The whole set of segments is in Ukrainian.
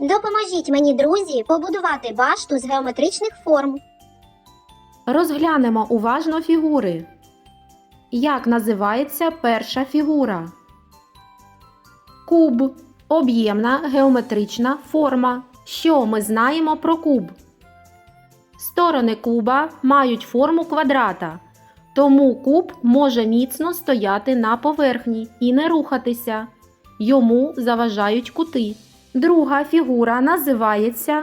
Допоможіть мені, друзі, побудувати башту з геометричних форм. Розглянемо уважно фігури. Як називається перша фігура? Куб об'ємна геометрична форма. Що ми знаємо про куб? Сторони куба мають форму квадрата, тому куб може міцно стояти на поверхні і не рухатися. Йому заважають кути. Друга фігура називається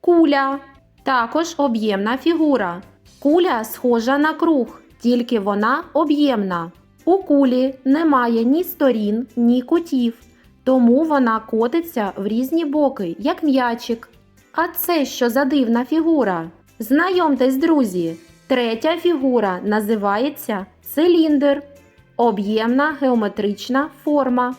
куля. Також об'ємна фігура. Куля схожа на круг, тільки вона об'ємна. У кулі немає ні сторін, ні кутів, тому вона котиться в різні боки, як м'ячик. А це що за дивна фігура? Знайомтесь, друзі, третя фігура називається циліндр. Об'ємна геометрична форма.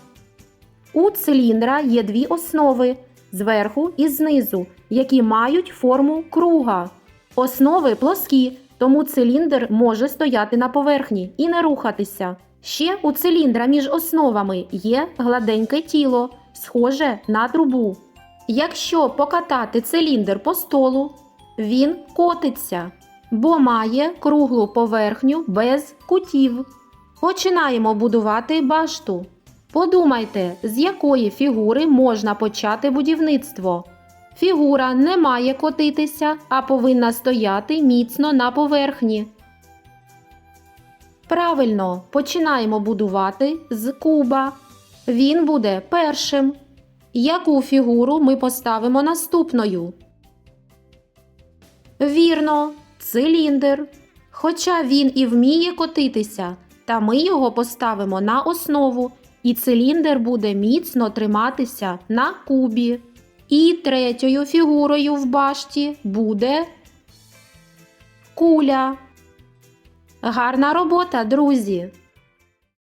У циліндра є дві основи зверху і знизу, які мають форму круга. Основи плоскі, тому циліндр може стояти на поверхні і не рухатися. Ще у циліндра між основами є гладеньке тіло, схоже на трубу. Якщо покатати циліндр по столу, він котиться, бо має круглу поверхню без кутів. Починаємо будувати башту. Подумайте, з якої фігури можна почати будівництво. Фігура не має котитися, а повинна стояти міцно на поверхні. Правильно, починаємо будувати з куба. Він буде першим. Яку фігуру ми поставимо наступною? Вірно, циліндр. Хоча він і вміє котитися, та ми його поставимо на основу, і циліндр буде міцно триматися на кубі. І третьою фігурою в башті буде куля. Гарна робота, друзі!